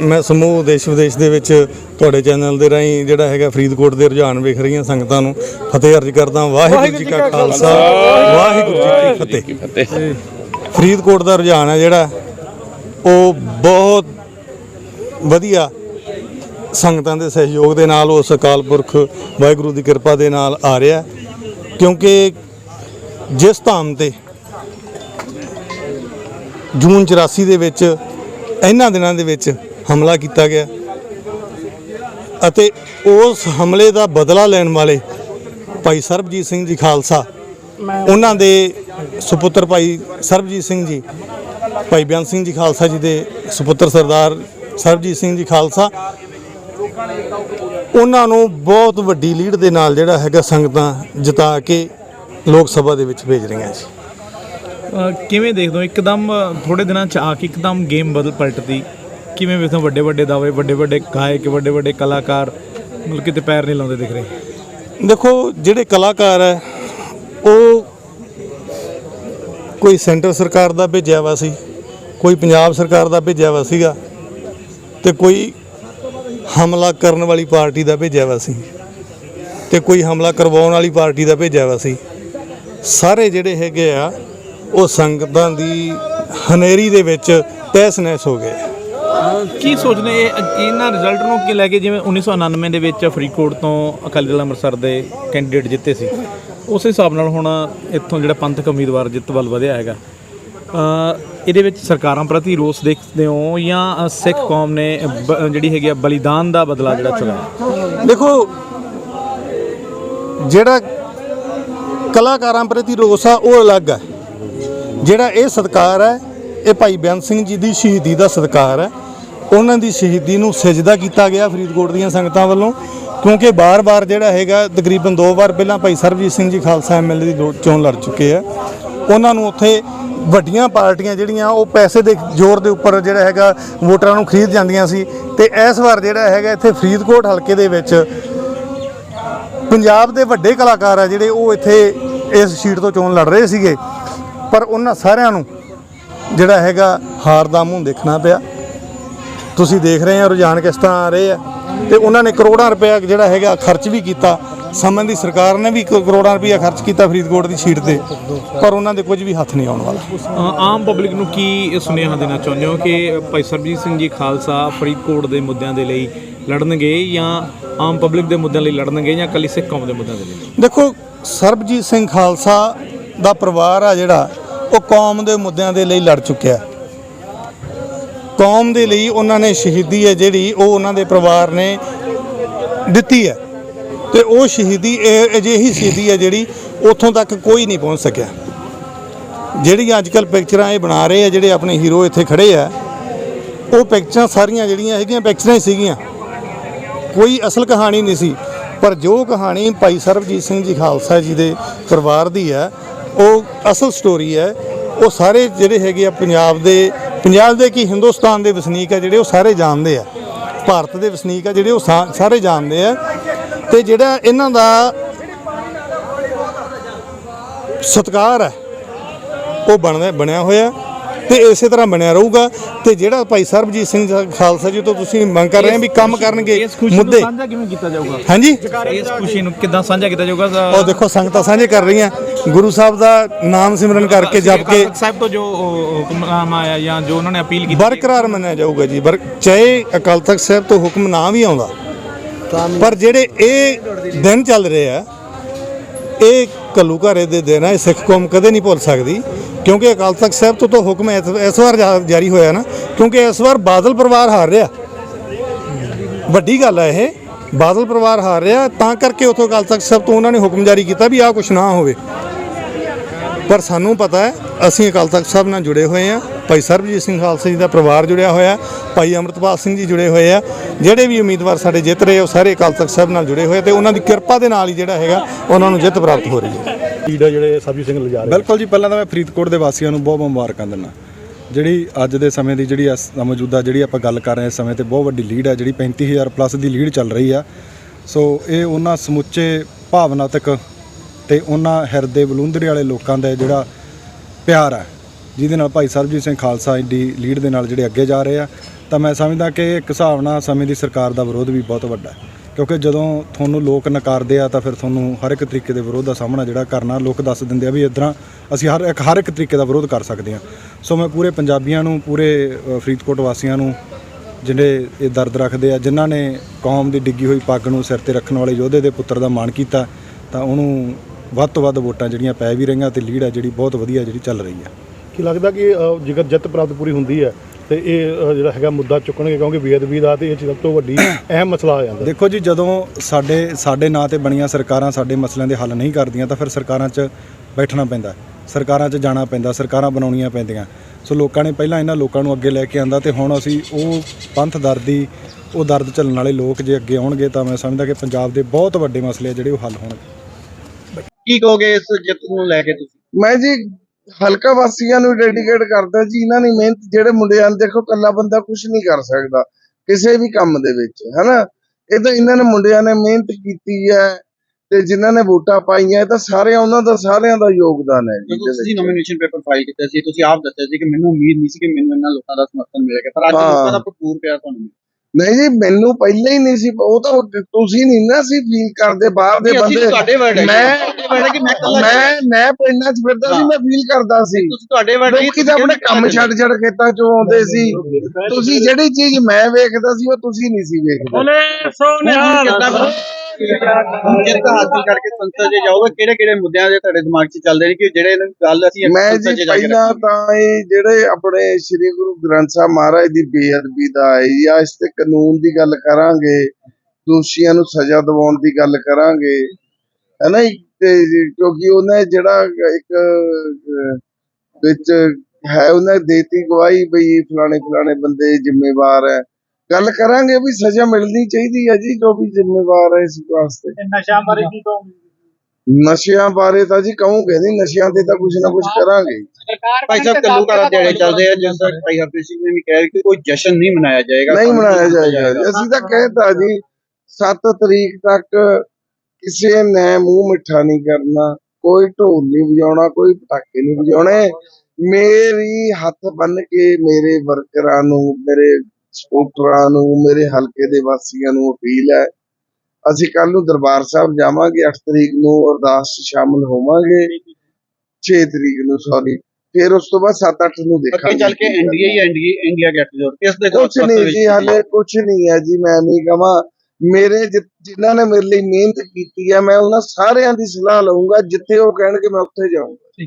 ਮੈਂ ਸਮੂਹ ਦੇਸ਼ ਵਿਦੇਸ਼ ਦੇ ਵਿੱਚ ਤੁਹਾਡੇ ਚੈਨਲ ਦੇ ਰਾਹੀਂ ਜਿਹੜਾ ਹੈਗਾ ਫਰੀਦਕੋਟ ਦੇ ਰੁਝਾਨ ਵੇਖ ਰਹੀਆਂ ਸੰਗਤਾਂ ਨੂੰ ਫਤਿਹ ਅਰਜ਼ ਕਰਦਾ ਵਾਹਿਗੁਰੂ ਜੀ ਕਾ ਖਾਲਸਾ ਵਾਹਿਗੁਰੂ ਜੀ ਕੀ ਫਤਿਹ। ਫਰੀਦਕੋਟ ਦਾ ਰੁਝਾਨ ਹੈ ਜਿਹੜਾ ਉਹ ਬਹੁਤ ਵਧੀਆ ਸੰਗਤਾਂ ਦੇ ਸਹਿਯੋਗ ਦੇ ਨਾਲ ਉਸ ਅਕਾਲ ਪੁਰਖ ਵਾਹਿਗੁਰੂ ਦੀ ਕਿਰਪਾ ਦੇ ਨਾਲ ਆ ਰਿਹਾ ਕਿਉਂਕਿ ਜਿਸ ਧਾਮ ਤੇ ਜੂਨ 84 ਦੇ ਵਿੱਚ ਇਹਨਾਂ ਦਿਨਾਂ ਦੇ ਵਿੱਚ ਹਮਲਾ ਕੀਤਾ ਗਿਆ ਅਤੇ ਉਸ ਹਮਲੇ ਦਾ ਬਦਲਾ ਲੈਣ ਵਾਲੇ ਭਾਈ ਸਰਬਜੀਤ ਸਿੰਘ ਜੀ ਖਾਲਸਾ, ਉਹਨਾਂ ਦੇ ਸੁਪੁੱਤਰ ਭਾਈ ਸਰਬਜੀਤ ਸਿੰਘ ਜੀ, ਭਾਈ ਬਿਆਨ ਸਿੰਘ ਜੀ ਖਾਲਸਾ ਜੀ ਦੇ ਸੁਪੁੱਤਰ ਸਰਦਾਰ ਸਰਬਜੀਤ ਸਿੰਘ ਜੀ ਖਾਲਸਾ, ਉਹਨਾਂ ਨੂੰ ਬਹੁਤ ਵੱਡੀ ਲੀਡ ਦੇ ਨਾਲ ਜਿਹੜਾ ਹੈਗਾ ਸੰਗਤਾਂ ਜਿਤਾ ਕੇ ਲੋਕ ਸਭਾ ਦੇ ਵਿੱਚ ਭੇਜ ਰਹੀਆਂ ਸੀ ਕਿਵੇਂ ਦੇਖਦੇ ਹੋ? ਇੱਕਦਮ ਥੋੜੇ ਦਿਨਾਂ ਚ ਆ ਕੇ ਇੱਕਦਮ ਗੇਮ ਬਦਲ ਪਲਟਦੀ। ਕਿਵੇਂ ਵੇਖਦੇ ਹੋ ਵੱਡੇ ਵੱਡੇ ਦਾਅਵੇ, ਵੱਡੇ ਵੱਡੇ ਗਾਇਕ, ਵੱਡੇ ਵੱਡੇ ਕਲਾਕਾਰ, ਮਤਲਬ ਕਿਤੇ ਪੈਰ ਨਹੀਂ ਲਾਉਂਦੇ ਦਿਖ ਰਹੇ। ਦੇਖੋ, ਜਿਹੜੇ ਕਲਾਕਾਰ ਹੈ, ਉਹ ਕੋਈ ਸੈਂਟਰ ਸਰਕਾਰ ਦਾ ਭੇਜਿਆ ਵਾ ਸੀ, ਕੋਈ ਪੰਜਾਬ ਸਰਕਾਰ ਦਾ ਭੇਜਿਆ ਵਾ ਸੀਗਾ ਤੇ ਕੋਈ ਹਮਲਾ ਕਰਨ ਵਾਲੀ ਪਾਰਟੀ ਦਾ ਭੇਜਿਆ ਵਾ ਸੀ ਤੇ ਕੋਈ ਹਮਲਾ ਕਰਵਾਉਣ ਵਾਲੀ ਪਾਰਟੀ ਦਾ ਭੇਜਿਆ ਵਾ ਸੀ, ਸਾਰੇ ਜਿਹੜੇ ਹੈਗੇ ਆ, ਉਹ ਸੰਗਤਾਂ ਦੀ ਹਨੇਰੀ ਦੇ ਵਿੱਚ ਤਹਿਸ ਨਹਿਸ ਹੋ ਗਏ। ਕੀ ਸੋਚਦੇ ਇਹ ਇਹਨਾਂ ਰਿਜ਼ਲਟ ਨੂੰ ਕੀ ਲੈ ਕੇ ਜਿਵੇਂ 1999 ਦੇ ਵਿੱਚ ਫਰੀਦਕੋਟ ਤੋਂ ਅਕਾਲੀ ਦਲ ਅੰਮ੍ਰਿਤਸਰ ਦੇ ਕੈਂਡੀਡੇਟ ਜਿੱਤੇ ਸੀ? ਉਸ ਹਿਸਾਬ ਨਾਲ ਹੁਣ ਇੱਥੋਂ ਜਿਹੜਾ ਪੰਥਕ ਉਮੀਦਵਾਰ ਜਿੱਤ ਵੱਲ ਵਧਿਆ ਹੈਗਾ। ਇਹਦੇ ਵਿੱਚ ਸਰਕਾਰਾਂ ਪ੍ਰਤੀ ਰੋਸ ਦੇਖਦੇ ਹੋ ਜਾਂ ਸਿੱਖ ਕੌਮ ਨੇ ਬ- ਜਿਹੜੀ ਹੈਗੀ ਆ ਬਲੀਦਾਨ ਦਾ ਬਦਲਾ ਜਿਹੜਾ ਚੁਕਾਇਆ ਦੇਖੋ, ਜਿਹੜਾ ਕਲਾਕਾਰਾਂ ਪ੍ਰਤੀ ਰੋਸ ਆ, ਉਹ ਅਲੱਗ ਹੈ ਜਿਹੜਾ ਇਹ ਸਤਕਾਰ ਹੈ ਇਹ ਭਾਈ ਬੇਅੰਤ ਸਿੰਘ ਜੀ ਦੀ ਸ਼ਹੀਦੀ ਦਾ ਸਤਕਾਰ ਹੈ ਉਹਨਾਂ ਦੀ ਸ਼ਹੀਦੀ ਨੂੰ ਸਜਦਾ ਕੀਤਾ ਗਿਆ ਫਰੀਦਕੋਟ ਦੀਆਂ ਸੰਗਤਾਂ ਵੱਲੋਂ, ਕਿਉਂਕਿ ਬਾਰ-ਬਾਰ ਜਿਹੜਾ ਹੈਗਾ, ਤਕਰੀਬਨ ਦੋ ਵਾਰ ਪਹਿਲਾਂ ਭਾਈ ਸਰਬਜੀਤ ਸਿੰਘ ਜੀ ਖਾਲਸਾ ਐਮਐਲਏ ਦੀ ਲੋ- ਚੋਣ ਲੜ ਚੁੱਕੇ ਆ। ਉਹਨਾਂ ਨੂੰ ਉੱਥੇ ਵੱਡੀਆਂ ਪਾਰਟੀਆਂ ਜਿਹੜੀਆਂ, ਉਹ ਪੈਸੇ ਦੇ ਜ਼ੋਰ ਦੇ ਉੱਪਰ ਜਿਹੜਾ ਹੈਗਾ, ਵੋਟਰਾਂ ਨੂੰ ਖਰੀਦ ਜਾਂਦੀਆਂ ਸੀ। ਤੇ ਇਸ ਵਾਰ ਜਿਹੜਾ ਹੈਗਾ, ਇੱਥੇ ਫਰੀਦਕੋਟ ਹਲਕੇ ਦੇ ਵਿੱਚ ਪੰਜਾਬ ਦੇ ਵੱਡੇ ਕਲਾਕਾਰ ਆ ਜਿਹੜੇ, ਉਹ ਇੱਥੇ ਇਸ ਸੀਟ ਤੋਂ ਚੋਣ ਲੜ ਰਹੇ ਸੀਗੇ। ਪਰ ਉਹਨਾਂ ਸਾਰਿਆਂ ਨੂੰ ਜਿਹੜਾ ਹੈਗਾ, ਹਾਰ ਦਾ ਮੂੰਹ ਦੇਖਣਾ ਪਿਆ। ਤੁਸੀਂ ਦੇਖ ਰਹੇ ਆ ਰੁਝਾਨ ਕਿਸ ਤਰ੍ਹਾਂ ਆ ਰਹੇ ਆ। ਤੇ ਉਹਨਾਂ ਨੇ ਕਰੋੜਾਂ ਰੁਪਏ ਜਿਹੜਾ ਹੈਗਾ ਖਰਚ ਵੀ ਕੀਤਾ। ਸਮੇਂ ਦੀ ਸਰਕਾਰ ਨੇ ਵੀ ਕਰੋੜਾਂ ਰੁਪਏ ਖਰਚ ਕੀਤਾ ਫਰੀਦਕੋਟ ਦੀ ਸੀਟ ਤੇ। ਪਰ ਉਹਨਾਂ ਦੇ ਕੁਝ ਵੀ ਹੱਥ ਨਹੀਂ ਆਉਣ ਵਾਲਾ। ਆਮ ਪਬਲਿਕ ਨੂੰ ਕੀ ਸੁਨੇਹਾ ਦੇਣਾ ਚਾਹੁੰਦੇ ਹੋ ਕਿ ਭਾਈ ਸਰਬਜੀਤ ਸਿੰਘ ਜੀ ਖਾਲਸਾ ਫਰੀਦਕੋਟ ਦੇ ਮੁੱਦਿਆਂ ਦੇ ਲਈ ਲੜਨਗੇ ਜਾਂ ਆਮ ਪਬਲਿਕ ਦੇ ਮੁੱਦਿਆਂ ਲਈ ਲੜਨਗੇ ਜਾਂ ਕੱਲੀ ਸਿੱਖ ਕੌਮ ਦੇ ਮੁੱਦਿਆਂ ਦੇ ਲਈ? ਦੇਖੋ ਸਰਬਜੀਤ ਸਿੰਘ ਖਾਲਸਾ ਦਾ ਪਰਿਵਾਰ ਆ ਜਿਹੜਾ ਉਹ ਕੌਮ ਦੇ ਮੁੱਦਿਆਂ ਦੇ ਲਈ ਲੜ ਚੁੱਕਿਆ। ਕੌਮ ਦੇ ਲਈ ਉਹਨਾਂ ਨੇ ਸ਼ਹੀਦੀ ਹੈ ਜਿਹੜੀ ਉਹ ਉਹਨਾਂ ਦੇ ਪਰਿਵਾਰ ਨੇ ਦਿੱਤੀ ਹੈ। ਤੇ ਉਹ ਸ਼ਹੀਦੀ, ਇਹ ਅਜਿਹੀ ਸ਼ਹੀਦੀ ਹੈ ਜਿਹੜੀ ਉੱਥੋਂ ਤੱਕ ਕੋਈ ਨਹੀਂ ਪਹੁੰਚ ਸਕਿਆ। ਜਿਹੜੀਆਂ ਅੱਜ ਕੱਲ ਪਿਕਚਰਾਂ ਇਹ ਬਣਾ ਰਹੇ ਆ, ਜਿਹੜੇ ਆਪਣੇ ਹੀਰੋ ਇੱਥੇ ਖੜੇ ਆ, ਉਹ ਪਿਕਚਰਾਂ ਸਾਰੀਆਂ ਜਿਹੜੀਆਂ ਹੈਗੀਆਂ ਪਿਕਚਰਾਂ ਹੀ ਸੀਗੀਆਂ। ਕੋਈ ਅਸਲ ਕਹਾਣੀ ਨਹੀਂ ਸੀ। ਪਰ ਜੋ ਕਹਾਣੀ ਭਾਈ ਸਰਬਜੀਤ ਸਿੰਘ ਜੀ ਖਾਲਸਾ ਜੀ ਦੇ ਪਰਿਵਾਰ ਦੀ ਹੈ, ਉਹ ਅਸਲ ਸਟੋਰੀ ਹੈ। ਉਹ ਸਾਰੇ ਜਿਹੜੇ ਹੈਗੇ ਆ ਪੰਜਾਬ ਦੇ ਪੰਜਾਬ ਦੇ ਕੀ ਹਿੰਦੁਸਤਾਨ ਦੇ ਵਸਨੀਕ ਆ ਜਿਹੜੇ ਉਹ ਸਾਰੇ ਜਾਣਦੇ ਆ, ਭਾਰਤ ਦੇ ਵਸਨੀਕ ਆ ਜਿਹੜੇ ਉਹ ਸਾ- ਸਾਰੇ ਜਾਣਦੇ ਆ ਤੇ ਜਿਹੜਾ ਇਹਨਾਂ ਦਾ ਸਤਕਾਰ ਹੈ ਉਹ ਬਣਦਾ ਬਣਿਆ ਹੋਇਆ। ਤੇ ਇਸੇ ਤਰ੍ਹਾਂ ਬਣਿਆ ਰਹੂਗਾ ਤੇ ਜਿਹੜਾ ਭਾਈ ਸਰਬਜੀਤ ਸਿੰਘ ਖਾਲਸਾ ਜੀ ਤੋਂ ਤੁਸੀਂ ਮੰਗ ਕਰ ਰਹੇ ਹੋ ਵੀ ਕੰਮ ਕਰਨਗੇ ਇਸ ਖੁਸ਼ੀ ਨੂੰ ਮੁੱਦੇ। ਸਾਂਝਾ ਕਿਵੇਂ ਕੀਤਾ ਜਾਊਗਾ? ਹਾਂਜੀ। ਇਸ ਖੁਸ਼ੀ ਨੂੰ ਕਿੱਦਾਂ ਸਾਂਝਾ ਕੀਤਾ ਜਾਊਗਾ? ਉਹ ਦੇਖੋ ਸੰਗਤਾਂ ਸਾਂਝੇ ਕਰ ਰਹੀਆਂ। ਗੁਰੂ ਸਾਹਿਬ ਦਾ ਨਾਮ ਸਿਮਰਨ ਕਰਕੇ ਜਪ ਕੇ ਸਾਹਿਬ ਤੋਂ ਜੋ ਹੁਕਮਨਾਮਾ ਆਇਆ ਜਾਂ ਜੋ ਉਹਨਾਂ ਨੇ ਅਪੀਲ ਕੀਤੀ ਬਰਕਰਾਰ ਮੰਨਿਆ ਜਾਊਗਾ ਜੀ। ਬਰ ਚਾਹੇ ਅਕਾਲ ਤਖਤ ਸਾਹਿਬ ਤੋਂ ਹੁਕਮ ਨਾ ਵੀ ਆਉਂਦਾ ਪਰ ਜਿਹੜੇ ਇਹ ਦਿਨ ਚੱਲ ਰਹੇ ਆ ਇਹ ਘੱਲੂ ਘਾਰੇ ਦੇ ਦਿਨ ਆ ਇਹ ਸਿੱਖ ਕੌਮ ਕਦੇ ਨਹੀਂ ਭੁੱਲ ਸਕਦੀ। ਕਿਉਂਕਿ ਅਕਾਲ ਤਖਤ ਸਾਹਿਬ ਤੋਂ ਤਾਂ ਹੁਕਮ ਇਸ ਇਸ ਵਾਰ ਜਾ- ਜਾਰੀ ਹੋਇਆ ਨਾ, ਕਿਉਂਕਿ ਇਸ ਵਾਰ ਬਾਦਲ ਪਰਿਵਾਰ ਹਾਰ ਰਿਹਾ। ਵੱਡੀ ਗੱਲ ਹੈ ਇਹ, ਬਾਦਲ ਪਰਿਵਾਰ ਹਾਰ ਰਿਹਾ, ਤਾਂ ਕਰਕੇ ਉਥੋਂ ਅਕਾਲ ਤਖਤ ਸਾਹਿਬ ਤੋਂ ਉਹਨਾਂ ਨੇ ਹੁਕਮ ਜਾਰੀ ਕੀਤਾ ਵੀ ਆਹ ਕੁਛ ਨਾ ਹੋਵੇ। ਪਰ ਸਾਨੂੰ ਪਤਾ ਹੈ, ਅਸੀਂ ਅਕਾਲ ਤਖਤ ਸਾਹਿਬ ਨਾਲ ਜੁੜੇ ਹੋਏ ਆ ਭਾਈ ਸਰਬਜੀਤ ਸਿੰਘ ਖਾਲਸਾ ਜੀ ਦਾ ਪਰਿਵਾਰ ਜੁੜਿਆ ਹੋਇਆ, ਭਾਈ ਅੰਮ੍ਰਿਤਪਾਲ ਸਿੰਘ ਜੀ ਜੁੜੇ ਹੋਏ ਆ। ਜਿਹੜੇ ਵੀ ਉਮੀਦਵਾਰ ਸਾਡੇ ਜਿੱਤ ਰਹੇ ਉਹ ਸਾਰੇ ਅਕਾਲ ਤਖਤ ਸਾਹਿਬ ਨਾਲ ਜੁੜੇ ਹੋਏ ਤੇ ਉਹਨਾਂ ਦੀ ਕਿਰਪਾ ਦੇ ਨਾਲ ਹੀ ਜਿਹੜਾ ਹੈਗਾ, ਉਹਨਾਂ ਨੂੰ ਜਿੱਤ ਪ੍ਰਾਪਤ ਹੋ ਰਹੀ ਹੈ। ਲੀਡ ਜਿਹੜੇ ਸਰਬਜੀਤ ਸਿੰਘ ਲਿਜਾ ਰਹੇ ਬਿਲਕੁਲ ਜੀ, ਪਹਿਲਾਂ ਤਾਂ ਮੈਂ ਫਰੀਦਕੋਟ ਦੇ ਵਾਸੀਆਂ ਨੂੰ ਬਹੁਤ ਬਹੁਤ ਮੁਬਾਰਕਾਂ ਦਿੰਦਾ। ਜਿਹੜੀ ਅੱਜ ਦੇ ਸਮੇਂ ਦੀ ਜਿਹੜੀ ਇਸ ਮੌਜੂਦਾ ਜਿਹੜੀ ਆਪਾਂ ਗੱਲ ਕਰ ਰਹੇ ਇਸ ਸਮੇਂ ਤੇ ਬਹੁਤ ਵੱਡੀ ਲੀਡ ਹੈ, ਜਿਹੜੀ 35000 ਪਲੱਸ ਦੀ ਲੀਡ ਚੱਲ ਰਹੀ ਆ। ਸੋ ਇਹ ਉਹਨਾਂ ਸਮੁੱਚੇ ਭਾਵਨਾਤਕ ਤੇ ਉਹਨਾਂ ਹਿਰਦੇ ਬਲੂੰਦਰੇ ਵਾਲੇ ਲੋਕਾਂ ਦਾ ਜਿਹੜਾ ਪਿਆਰ ਹੈ, ਜਿਹਦੇ ਨਾਲ ਭਾਈ ਸਰਬਜੀਤ ਸਿੰਘ ਖਾਲਸਾ ਦੀ ਲੀਡ ਦੇ ਨਾਲ ਜਿਹੜੇ ਅੱਗੇ ਜਾ ਰਹੇ ਆ। ਤਾਂ ਮੈਂ ਸਮਝਦਾ ਕਿ ਇੱਕ ਹਿਸਾਬ ਨਾਲ ਸਮੇਂ ਦੀ ਸਰਕਾਰ ਦਾ ਵਿਰੋਧ ਵੀ ਬਹੁਤ ਵੱਡਾ ਹੈ। ਕਿਉਂਕਿ ਜਦੋਂ ਤੁਹਾਨੂੰ ਲੋਕ ਨਕਾਰਦੇ ਆ ਤਾਂ ਫਿਰ ਤੁਹਾਨੂੰ ਹਰ ਇੱਕ ਤਰੀਕੇ ਦੇ ਵਿਰੋਧ ਦਾ ਸਾਹਮਣਾ ਜਿਹੜਾ ਕਰਨਾ, ਲੋਕ ਦੱਸ ਦਿੰਦੇ ਆ ਵੀ ਇਦਾਂ ਅਸੀਂ ਹਰ ਇੱਕ ਹਰ ਇੱਕ ਤਰੀਕੇ ਦਾ ਵਿਰੋਧ ਕਰ ਸਕਦੇ ਹਾਂ ਸੋ ਮੈਂ ਪੂਰੇ ਪੰਜਾਬੀਆਂ ਨੂੰ, ਪੂਰੇ ਫਰੀਦਕੋਟ ਵਾਸੀਆਂ ਨੂੰ ਜਿਹੜੇ ਇਹ ਦਰਦ ਰੱਖਦੇ ਆ, ਜਿਨ੍ਹਾਂ ਨੇ ਕੌਮ ਦੀ ਡਿੱਗੀ ਹੋਈ ਪੱਗ ਨੂੰ ਸਿਰ ਤੇ ਰੱਖਣ ਵਾਲੇ ਯੋਧੇ ਦੇ ਪੁੱਤਰ ਦਾ ਮਾਣ ਕੀਤਾ, ਤਾਂ ਉਹਨੂੰ ਵੱਧ ਤੋਂ ਵੱਧ ਵੋਟਾਂ ਜਿਹੜੀਆਂ ਪੈ ਵੀ ਰਹੀਆਂ ਤੇ ਲੀਡ ਆ ਜਿਹੜੀ ਬਹੁਤ ਵਧੀਆ ਜਿਹੜੀ ਚੱਲ ਰਹੀ ਆ। ਕੀ ਲੱਗਦਾ ਕਿ ਜੇਕਰ ਜਿੱਤ ਪ੍ਰਾਪਤ ਪੂਰੀ ਹੁੰਦੀ ਹੈ ਤੇ ਇਹ ਅ, ਜਿਹੜਾ ਹੈਗਾ ਮੁੱਦਾ ਚੁੱਕਣਗੇ ਕਿਉਂਕਿ ਬੇਅਦਬੀ ਦਾ ਤੇ ਇਹ ਸਭ ਤੋਂ ਵੱਡੀ ਅਹਿਮ ਮਸਲਾ ਆ ਜਾਂਦਾ। ਦੇਖੋ ਜੀ ਜਦੋਂ ਸਾਡੇ ਸਾਡੇ ਨਾਂ ਤੇ ਬਣੀਆਂ ਸਰਕਾਰਾਂ ਸਾਡੇ ਮਸਲਿਆਂ ਦੇ ਹੱਲ ਨਹੀਂ ਕਰਦੀਆਂ ਤਾਂ ਫਿਰ ਸਰਕਾਰਾਂ 'ਚ ਬੈਠਣਾ ਪੈਂਦਾ। ਸਰਕਾਰਾਂ 'ਚ ਜਾਣਾ ਪੈਂਦਾ ਸਰਕਾਰਾਂ ਬਣਾਉਣੀਆਂ ਪੈਂਦੀਆਂ। ਸੋ ਲੋਕਾਂ ਨੇ ਪਹਿਲਾਂ ਇਹਨਾਂ ਲੋਕਾਂ ਨੂੰ ਅੱਗੇ ਲੈ ਕੇ ਆਂਦਾ ਤੇ ਹੁਣ ਅਸੀਂ ਉਹ ਪੰਥ ਦਰਦੀ ਉਹ ਦਰਦ ਝੱਲਣ ਵਾਲੇ ਲੋਕ ਜੇ ਅੱਗੇ ਆਉਣਗੇ ਤਾਂ ਮੈਂ ਸਮਝਦਾ ਕਿ ਪੰਜਾਬ ਦੇ ਬਹੁਤ ਵੱਡੇ ਮਸਲੇ ਆ ਜਿਹੜੇ ਉਹ ਹੱਲ ਹੋਣਗੇ। ਕੀ ਕਹੋਗੇ ਇਸ ਜਿੱਤ ਨੂੰ ਲੈ ਕੇ ਤੁਸੀਂ? ਮੈਂ ਜੀ ਹਲਕਾ ਵਾਸੀਆਂ ਨੂੰ ਡੈਡੀਕੇਟ ਕਰਦਾ ਜੀ ਇਹਨਾਂ ਨੇ ਮਿਹਨਤ ਜਿਹੜੇ ਮੁੰਡਿਆਂ ਨੇ ਦੇਖੋ ਕੱਲਾ ਬੰਦਾ ਕੁਝ ਨਹੀਂ ਕਰ ਸਕਦਾ ਕਿਸੇ ਵੀ ਕੰਮ ਦੇ ਵਿੱਚ ਹੈਨਾ ਇਹ ਤਾਂ ਇਹਨਾਂ ਨੇ ਮੁੰਡਿਆਂ ਨੇ ਮਿਹਨਤ ਕੀਤੀ ਹੈ ਤੇ ਜਿਨ੍ਹਾਂ ਨੇ ਵੋਟਾਂ ਪਾਈਆਂ ਇਹ ਤਾਂ ਸਾਰੇ ਉਹਨਾਂ ਦਾ ਸਾਰਿਆਂ ਦਾ ਯੋਗਦਾਨ ਹੈ ਜੀ ਤੁਸੀਂ। ਨੋਮੀਨੇਸ਼ਨ ਪੇਪਰ ਫਾਈਲ ਕੀਤਾ ਸੀ ਤੁਸੀਂ ਆਪ ਦੱਸਿਆ ਸੀ ਕਿ ਮੈਨੂੰ ਉਮੀਦ ਨਹੀਂ ਸੀ ਕਿ ਮੈਨੂੰ ਇਹਨਾਂ ਲੋਕਾਂ ਦਾ ਸਮਰਥਨ ਮਿਲੇਗਾ ਪਰ ਅੱਜ। ਲੋਕਾਂ ਦਾ ਭਰਪੂਰ ਪਿਆਰ ਤੁਹਾਨੂੰ ਮਿਲਿਆ। ਨਹੀਂ ਜੀ ਮੈਨੂੰ ਪਹਿਲਾਂ ਹੀ ਨਹੀਂ ਸੀ ਉਹ ਤਾਂ ਤੁਸੀਂ ਨਹੀਂ ਨਾ ਸੀ ਫੀਲ ਕਰਦੇ ਬਾਹਰ ਦੇ ਬੰਦੇ। ਤੁਹਾਡੇ ਹੈ। ਮੈਂ ਕਿ ਮੈਂ ਮੈਂ ਮੈਂ ਪਿੰਡਾਂ 'ਚ ਫਿਰਦਾ ਸੀ। ਮੈਂ ਫੀਲ ਕਰਦਾ ਸੀ। ਤੁਸੀਂ ਤੁਹਾਡੇ ਵਰਡ ਆਪਣੇ ਕੰਮ ਛੱਡ ਛੱਡ ਖੇਤਾਂ 'ਚੋਂ ਆਉਂਦੇ ਸੀ। ਤੁਸੀਂ ਜਿਹੜੀ ਚੀਜ਼ ਮੈਂ ਵੇਖਦਾ ਸੀ ਉਹ ਤੁਸੀਂ ਨਹੀਂ ਸੀ ਵੇਖਦੇ। ਜਿੱਤ ਹਾਸਲ ਕਰਕੇ ਸੰਸਦ 'ਚ ਜਾਓਗੇ? ਕਿਹੜੇ ਕਿਹੜੇ ਮੁੱਦਿਆਂ ਦੇ ਤੁਹਾਡੇ ਦਿਮਾਗ 'ਚ ਚੱਲਦੇ ਨੇ ਕਿ ਜਿਹੜੇ ਨੂੰ ਗੱਲ ਅਸੀਂ ਮੈਂ ਸੰਸਦ 'ਚ ਜੀ ਜਾ ਕੇ ਪਹਿਲਾਂ ਤਾਂ ਇਹ ਜਿਹੜੇ ਆਪਣੇ ਸ੍ਰੀ ਗੁਰੂ ਗ੍ਰੰਥ ਸਾਹਿਬ ਮਹਾਰਾਜ ਦੀ ਬੇਅਦਬੀ ਦਾ ਹੈ ਜਾਂ ਇਸ ਤੇ ਕਾਨੂੰਨ ਦੀ ਗੱਲ ਕਰਾਂਗੇ ਦੋਸ਼ੀਆਂ ਨੂੰ ਸਜ਼ਾ ਦਿਵਾਉਣ ਦੀ ਗੱਲ ਕਰਾਂਗੇ ਹੈਨਾ? ਤੇ ਕਿਉਂਕਿ ਉਹਨੇ ਜਿਹੜਾ ਇੱਕ ਵਿੱਚ ਹੈ ਉਹਨੇ ਦੇਤੀ ਗਵਾਹੀ ਬਈ ਫਲਾਣੇ ਫਲਾਣੇ ਬੰਦੇ ਜ਼ਿੰਮੇਵਾਰ ਹੈ। ਗੱਲ ਕਰਾਂਗੇ ਵੀ ਸਜ਼ਾ ਮਿਲਣੀ ਚਾਹੀਦੀ ਹੈ ਜੀ ਜੋ ਵੀ ਜ਼ਿੰਮੇਵਾਰ ਹੈ ਇਸ ਵਾਸਤੇ। ਨਸ਼ਾ ਬਾਰੇ ਕੀ ਨਸ਼ਿਆਂ ਬਾਰੇ ਤਾਂ ਜੀ ਕਹੂੰਗੇ ਨਹੀਂ ਨਸ਼ਿਆਂ ਤੇ ਤਾਂ ਕੁਝ ਨਾ ਕੁਝ ਕਰਾਂਗੇ। ਭਾਈ ਸਾਹਿਬ ਕੱਲੂ ਘਰ ਦਿਹਾੜੇ ਚੱਲਦੇ ਆ ਜਿਸ ਤਰ੍ਹਾਂ ਭਾਈ ਹਰਪ੍ਰੀਤ ਸਿੰਘ ਨੇ ਵੀ ਕਿਹਾ ਕਿ ਕੋਈ ਜਸ਼ਨ ਨਹੀਂ ਮਨਾਇਆ ਜਾਏਗਾ। ਨਹੀਂ ਮਨਾਇਆ ਜਾਏਗਾ। ਅਸੀਂ ਤਾਂ ਕਹਿਤਾ ਜੀ 7 ਤਰੀਕ ਤੱਕ ਕਿਸੇ ਨੇ ਮੂੰਹ ਮਿੱਠਾ ਨਹੀਂ ਕਰਨਾ ਕੋਈ ਢੋਲ ਨਹੀਂ ਵਜਾਉਣਾ ਕੋਈ ਪਟਾਕੇ ਨਹੀਂ ਵਜਾਉਣੇ। ਮੇਰੀ ਹੱਥ ਬੰਨ ਕੇ ਮੇਰੇ ਵਰਕਰਾਂ ਨੂੰ ਮੇਰੇ ਸਪੋਰਟਰਾਂ ਨੂੰ ਮੇਰੇ ਹਲਕੇ ਦੇ ਵਾਸੀਆਂ ਨੂੰ ਅਪੀਲ ਹੈ ਅਸੀਂ ਕੱਲ ਨੂੰ ਦਰਬਾਰ ਸਾਹਿਬ ਜਾਵਾਂਗੇ 8 ਤਰੀਕ ਨੂੰ ਅਰਦਾਸ 'ਚ ਸ਼ਾਮਲ ਹੋਵਾਂਗੇ 6 ਤਰੀਕ ਨੂੰ ਸੌਰੀ ਫਿਰ ਉਸ ਤੋਂ ਬਾਅਦ 7-8 ਨੂੰ ਦੇਖਾਂਗੇ। ਚੱਲ ਕੇ ਇੰਡੀਆ ਹੀ ਇੰਡੀਆ ਇੰਡੀਆ ਗੈਟ ਦੇ ਨਹੀਂ ਜੀ ਹਾਲੇ ਕੁਛ ਨਹੀਂ ਹੈ ਜੀ ਮੈਂ ਨਹੀਂ ਕਹਾਂ। ਮੇਰੇ ਜਿਨ੍ਹਾਂ ਨੇ ਮੇਰੇ ਲਈ ਮਿਹਨਤ ਕੀਤੀ ਹੈ ਮੈਂ ਉਹਨਾਂ ਸਾਰਿਆਂ ਦੀ ਸਲਾਹ ਲਵਾਂਗਾ ਜਿੱਥੇ ਉਹ ਕਹਿਣਗੇ ਮੈਂ ਉੱਥੇ ਜਾਊਂਗਾ।